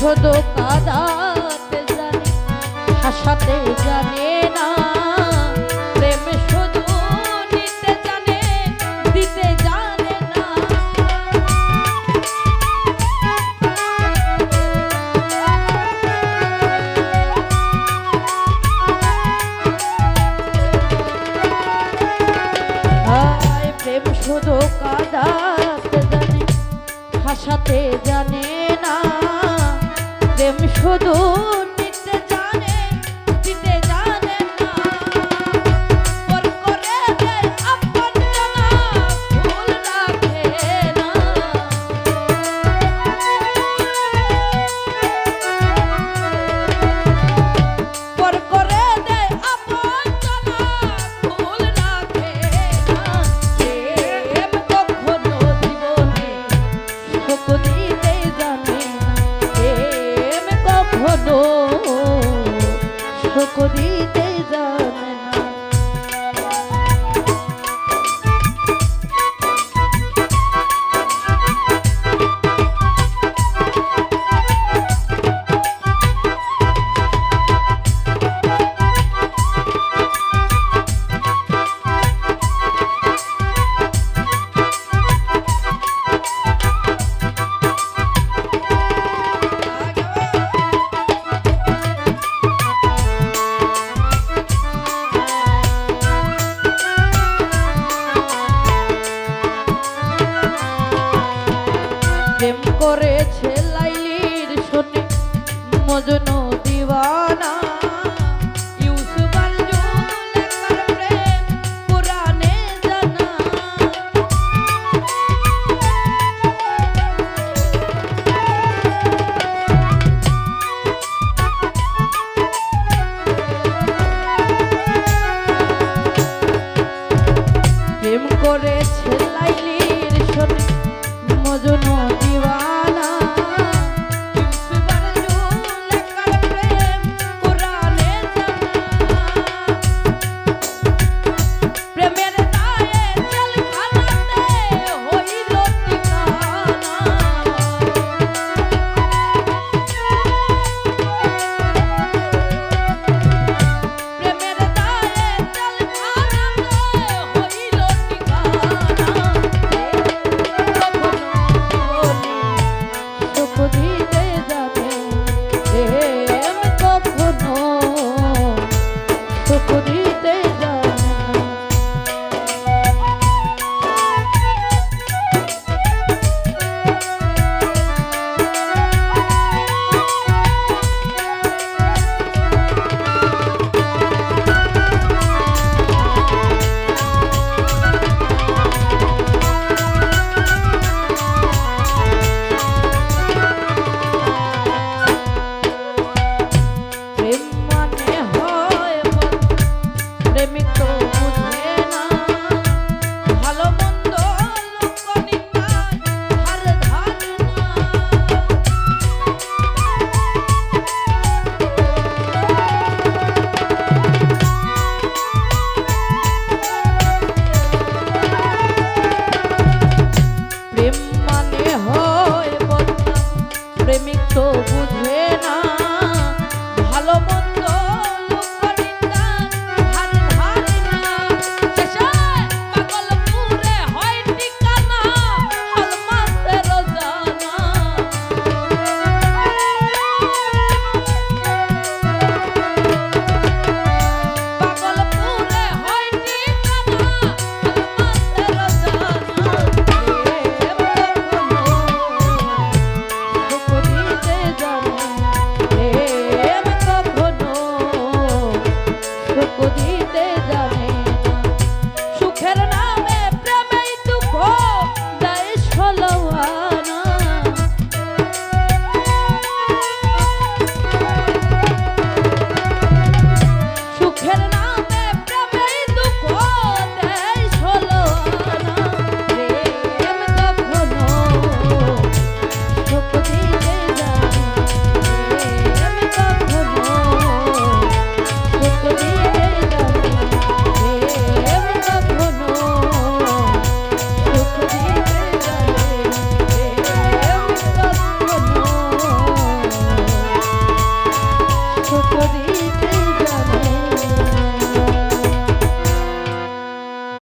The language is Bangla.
শুধু কাদাতে জানে হাসাতে জানে না। প্রেম নিতে জানে, দিতে জানে না। প্রেম জানে না। প্রেম শুধু সকদিতে জানা। do know সবুজ কদিন